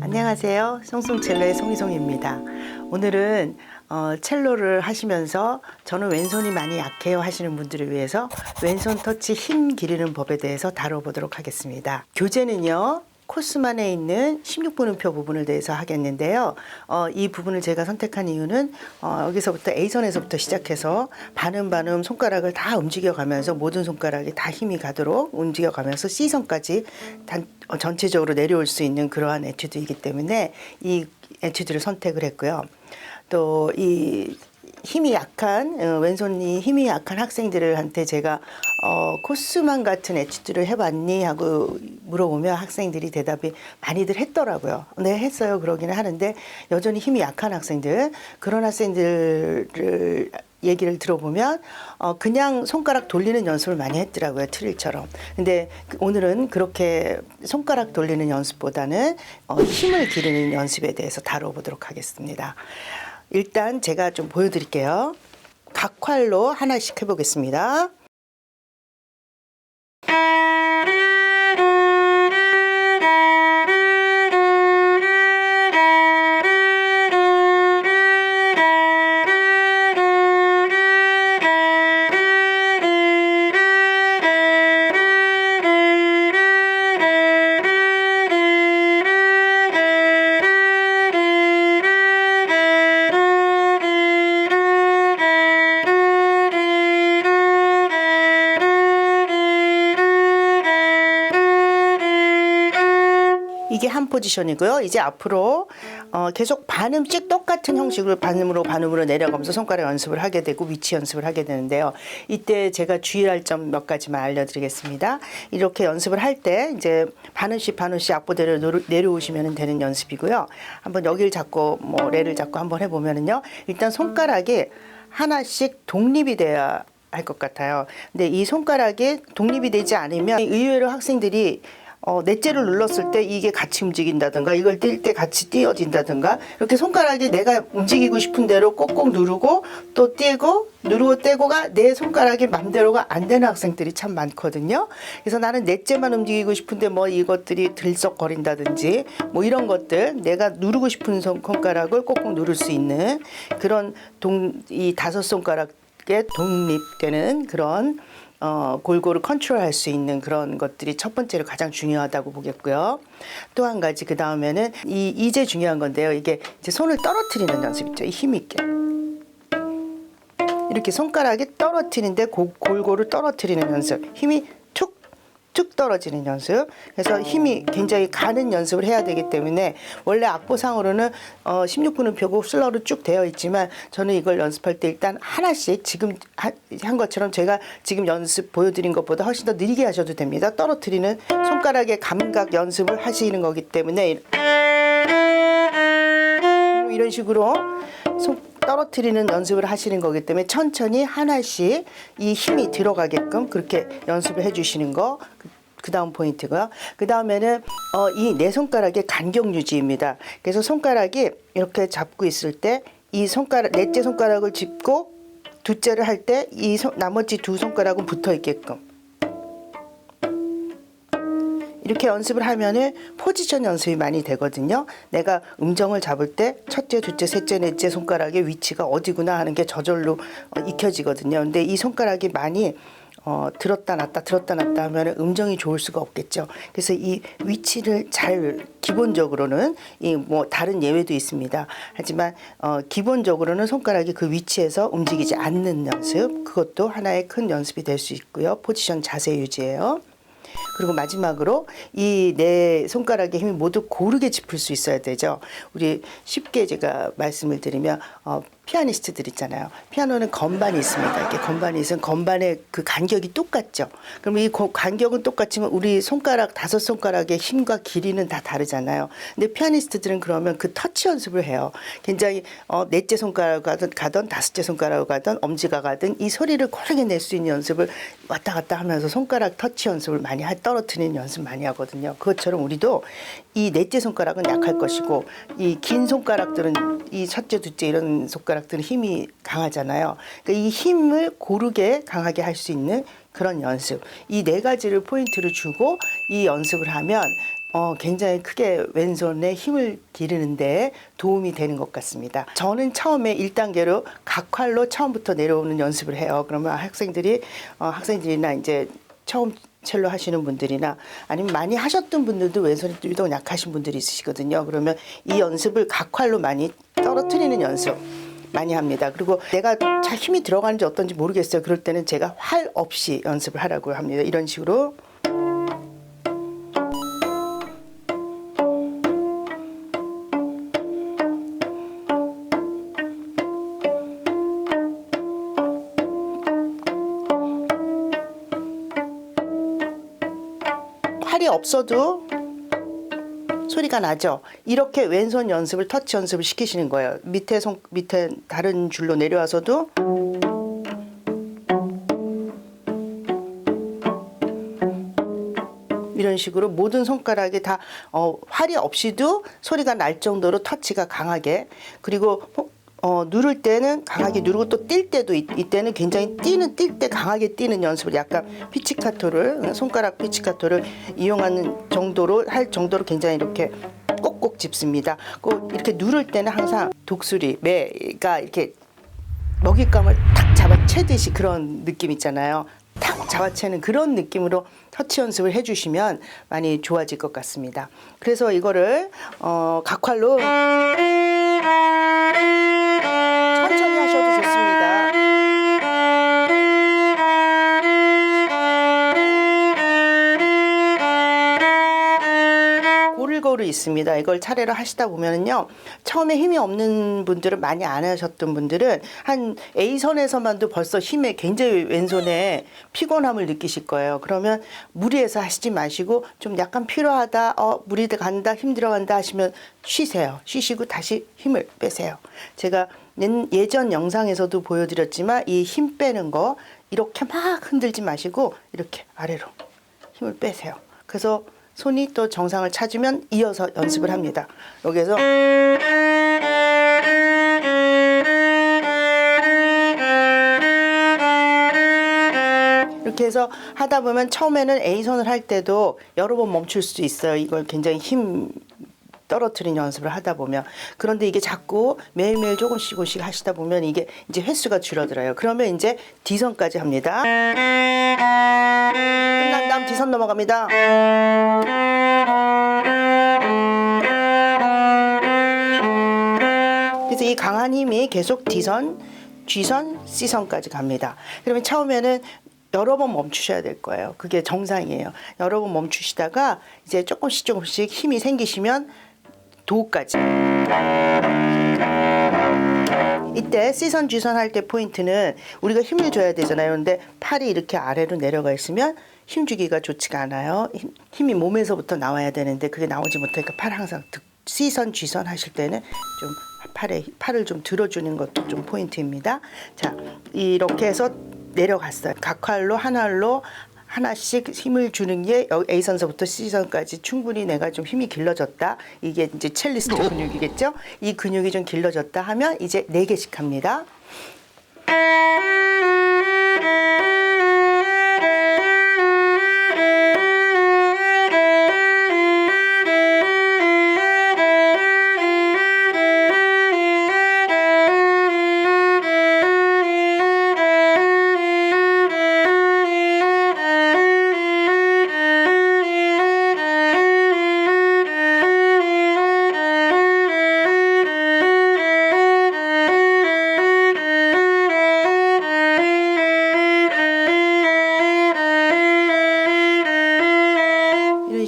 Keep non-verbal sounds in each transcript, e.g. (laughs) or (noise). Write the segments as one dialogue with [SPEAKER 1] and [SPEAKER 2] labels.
[SPEAKER 1] 안녕하세요. 송송첼로의 송이송입니다. 오늘은 어, 첼로를 하시면서 저는 왼손이 많이 약해요 하시는 분들을 위해서 왼손 터치 힘 기르는 법에 대해서 다뤄보도록 하겠습니다. 교재는요. 코스만에 있는 16분음표 부분을 대해서 하겠는데요. 어, 이 부분을 제가 선택한 이유는 어, 여기서부터 A선에서부터 시작해서 반음 반음 손가락을 다 움직여가면서 모든 손가락이 다 힘이 가도록 움직여가면서 C선까지 단, 어, 전체적으로 내려올 수 있는 그러한 에튜드이기 때문에 이 에튜드를 선택을 했고요. 또이 힘이 약한 어, 왼손이 힘이 약한 학생들한테 제가 어, 코스만 같은 에튜드를 해봤니 하고 물어보면 학생들이 대답이 많이들 했더라고요. 네 했어요 그러기는 하는데 여전히 힘이 약한 학생들 그런 학생들을 얘기를 들어보면 어 그냥 손가락 돌리는 연습을 많이 했더라고요 트릴처럼. 근데 그- 오늘은 그렇게 손가락 돌리는 연습보다는 어 힘을 기르는 연습에 대해서 다뤄보도록 하겠습니다. 일단 제가 좀 보여드릴게요. 각활로 하나씩 해보겠습니다. 이게 한 포지션이고요. 이제 앞으로 어, 계속 반음씩 똑같은 형식으로 반음으로 반음으로 내려가면서 손가락 연습을 하게 되고 위치 연습을 하게 되는데요. 이때 제가 주의할 점 몇 가지만 알려드리겠습니다. 이렇게 연습을 할 때 이제 반음씩 반음씩 악보대로 내려오시면 되는 연습이고요. 한번 여기를 잡고 뭐 레를 잡고 한번 해보면은요. 일단 손가락이 하나씩 독립이 돼야 할 것 같아요. 근데 이 손가락이 독립이 되지 않으면 의외로 학생들이 어, 넷째를 눌렀을 때 이게 같이 움직인다든가 이걸 뛸 때 같이 띄어진다든가 이렇게 손가락이 내가 움직이고 싶은 대로 꼭꼭 누르고 또 띄고 누르고 떼고가 내 손가락이 맘대로가 안 되는 학생들이 참 많거든요. 그래서 나는 넷째만 움직이고 싶은데 뭐 이것들이 들썩거린다든지 뭐 이런 것들 내가 누르고 싶은 손- 손가락을 꼭꼭 누를 수 있는 그런 동, 이 다섯 손가락 에 독립되는 그런 어, 골고루 컨트롤할 수 있는 그런 것들이 첫 번째로 가장 중요하다고 보겠고요. 또 한 가지 그 다음에는 이 이제 중요한 건데요. 이게 이제 손을 떨어뜨리는 연습 있죠. 이힘 있게 이렇게 손가락이 떨어뜨리는데 고- 골고루 떨어뜨리는 연습. 힘이 툭툭 떨어지는 연습. 그래서 힘이 굉장히 가는 연습을 해야 되기 때문에 원래 악보상으로는 어 16분은 펴고 슬러로 쭉 되어 있지만 저는 이걸 연습할 때 일단 하나씩 지금 하- 한 것처럼 제가 지금 연습 보여드린 것보다 훨씬 더 느리게 하셔도 됩니다. 떨어뜨리는 손가락의 감각 연습을 하시는 거기 때문에 이런 식으로 손 떨어뜨리는 연습을 하시는 거기 때문에 천천히 하나씩 이 힘이 들어가게끔 그렇게 연습을 해주시는 거. 그 다음 포인트고요. 그 다음에는 어, 이 네 손가락의 간격 유지입니다. 그래서 손가락이 이렇게 잡고 있을 때 이 손가락 넷째 손가락을 짚고 둘째를 할 때 이 나머지 두 손가락은 붙어 있게끔 이렇게 연습을 하면은 포지션 연습이 많이 되거든요. 내가 음정을 잡을 때 첫째, 둘째, 셋째, 넷째 손가락의 위치가 어디구나 하는 게 저절로 어, 익혀지거든요. 근데 이 손가락이 많이 어, 들었다 놨다 들었다 놨다 하면 음정이 좋을 수가 없겠죠. 그래서 이 위치를 잘 기본적으로는 이 뭐 다른 예외도 있습니다. 하지만 어, 기본적으로는 손가락이 그 위치에서 움직이지 않는 연습 그것도 하나의 큰 연습이 될 수 있고요. 포지션 자세 유지예요. 그리고 마지막으로 이 내 손가락의 힘이 모두 고르게 짚을 수 있어야 되죠. 우리 쉽게 제가 말씀을 드리면 어, 피아니스트들 있잖아요. 피아노는 건반이 있습니다. 이렇게 건반이 있으면 건반의 그 간격이 똑같죠. 그럼 이 고- 간격은 똑같지만 우리 손가락 다섯 손가락의 힘과 길이는 다 다르잖아요. 근데 피아니스트들은 그러면 그 터치 연습을 해요. 굉장히 어, 넷째 손가락 가든 가든 다섯째 손가락 가든 엄지가 가든 이 소리를 고르게 낼 수 있는 연습을 왔다 갔다 하면서 손가락 터치 연습을 많이 하, 떨어뜨리는 연습 많이 하거든요. 그것처럼 우리도 이 넷째 손가락은 약할 것이고 이 긴 손가락들은 이 첫째, 둘째 이런 손가락 들은 힘이 강하잖아요. 그러니까 이 힘을 고르게 강하게 할 수 있는 그런 연습. 이 네 가지를 포인트를 주고 이 연습을 하면 어, 굉장히 크게 왼손에 힘을 기르는데 도움이 되는 것 같습니다. 저는 처음에 1단계로 각활로 처음부터 내려오는 연습을 해요. 그러면 학생들이, 어, 학생들이나 이제 처음 첼로 하시는 분들이나 아니면 많이 하셨던 분들도 왼손이 유독 약하신 분들이 있으시거든요. 그러면 이 연습을 각활로 많이 떨어뜨리는 연습. 많이 합니다. 그리고 내가 잘 힘이 들어가는지 어떤지 모르겠어요. 그럴 때는 제가 활 없이 연습을 하라고 합니다. 이런 식으로 활이 없어도 소리가 나죠. 이렇게 왼손 연습을 터치 연습을 시키시는 거예요. 밑에 손 밑에 다른 줄로 내려와서도 이런 식으로 모든 손가락이 다 어, 활이 없이도 소리가 날 정도로 터치가 강하게 그리고 어, 누를 때는 강하게 누르고 또 뛸 때도 이, 이때는 굉장히 뛰는 뛸 때 강하게 뛰는 연습을 약간 피치카토를 손가락 피치카토를 이용하는 정도로 할 정도로 굉장히 이렇게 꼭꼭 짚습니다. 꼭 이렇게 누를 때는 항상 독수리 매가 이렇게 먹잇감을 탁 잡아채듯이 그런 느낌 있잖아요. 탁 잡아채는 그런 느낌으로 터치 연습을 해주시면 많이 좋아질 것 같습니다. 그래서 이거를 어, 각활로 고를고를 있습니다. 이걸 차례로 하시다 보면요. 처음에 힘이 없는 분들은 많이 안 하셨던 분들은 한 A선에서만도 벌써 힘에 굉장히 왼손에 피곤함을 느끼실 거예요. 그러면 무리해서 하시지 마시고 좀 약간 필요하다, 어, 무리 간다, 힘들어 간다 하시면 쉬세요. 쉬시고 다시 힘을 빼세요. 제가 예전 영상에서도 보여드렸지만 이 힘 빼는 거 이렇게 막 흔들지 마시고 이렇게 아래로 힘을 빼세요. 그래서 손이 또 정상을 찾으면 이어서 연습을 합니다. 여기에서 이렇게 해서 하다 보면 처음에는 A선을 할 때도 여러 번 멈출 수 있어요. 이걸 굉장히 힘 떨어뜨리는 연습을 하다 보면 그런데 이게 자꾸 매일매일 조금씩 조금씩 하시다 보면 이게 이제 횟수가 줄어들어요. 그러면 이제 D선까지 합니다. 끝난 다음 D선 넘어갑니다. 그래서 이 강한 힘이 계속 D선, G선, C선까지 갑니다. 그러면 처음에는 여러 번 멈추셔야 될 거예요. 그게 정상이에요. 여러 번 멈추시다가 이제 조금씩 조금씩 힘이 생기시면 도까지. 이때 C선, G선 할 때 포인트는 우리가 힘을 줘야 되잖아요. 근데 팔이 이렇게 아래로 내려가 있으면 힘 주기가 좋지가 않아요. 힘- 힘이 몸에서부터 나와야 되는데 그게 나오지 못하니까 팔 항상 득- C선, G선 하실 때는 좀 팔에 팔을 좀 들어주는 것도 좀 포인트입니다. 자, 이렇게 해서 내려갔어요. 각 활로 한 활로 하나씩 힘을 주는 게 여기 A선서부터 C선까지 충분히 내가 좀 힘이 길러졌다. 이게 이제 첼리스트 근육이겠죠? 이 근육이 좀 길러졌다 하면 이제 네 개씩 합니다.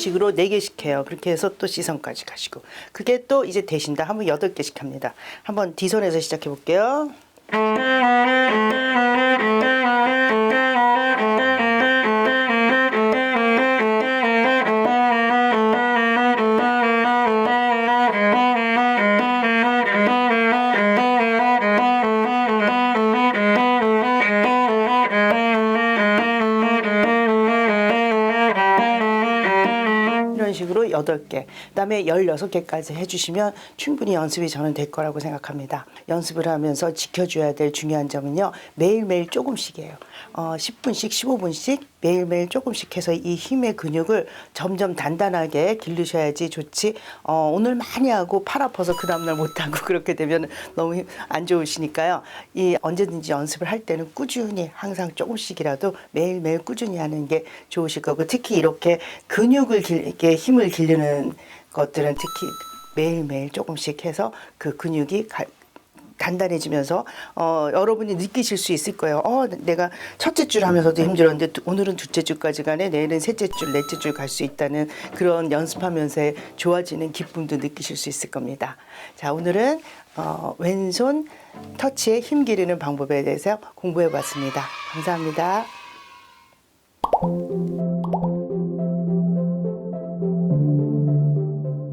[SPEAKER 1] 식으로 네 개씩 해요. 그렇게 해서 또 C선까지 가시고 그게 또 이제 되신다 하면 여덟 개씩 합니다. 한번 D선에서 시작해 볼게요. 여덟 개 그다음에 열여섯 개까지 해주시면 충분히 연습이 저는 될 거라고 생각합니다. 연습을 하면서 지켜줘야 될 중요한 점은요. 매일매일 조금씩이에요. 어, 10분씩 15분씩 매일매일 조금씩 해서 이 힘의 근육을 점점 단단하게 기르셔야지 좋지. 어, 오늘 많이 하고 팔 아파서 그 다음날 못하고 (laughs) 그렇게 되면 너무 힘- 안 좋으시니까요. 이 언제든지 연습을 할 때는 꾸준히 항상 조금씩이라도 매일매일 꾸준히 하는 게 좋으실 거고 특히 이렇게 근육을 길, 이렇게 힘을 기르는 것들은 특히 매일매일 조금씩 해서 그 근육이 가, 단단해지면서 어, 여러분이 느끼실 수 있을 거예요. 어, 내가 첫째 줄 하면서도 힘들었는데 두- 오늘은 둘째 줄까지 가네. 내일은 셋째 줄, 넷째 줄 갈 수 있다는 그런 연습하면서의 좋아지는 기쁨도 느끼실 수 있을 겁니다. 자, 오늘은 어, 왼손 터치의 힘 기르는 방법에 대해서 공부해 봤습니다. 감사합니다.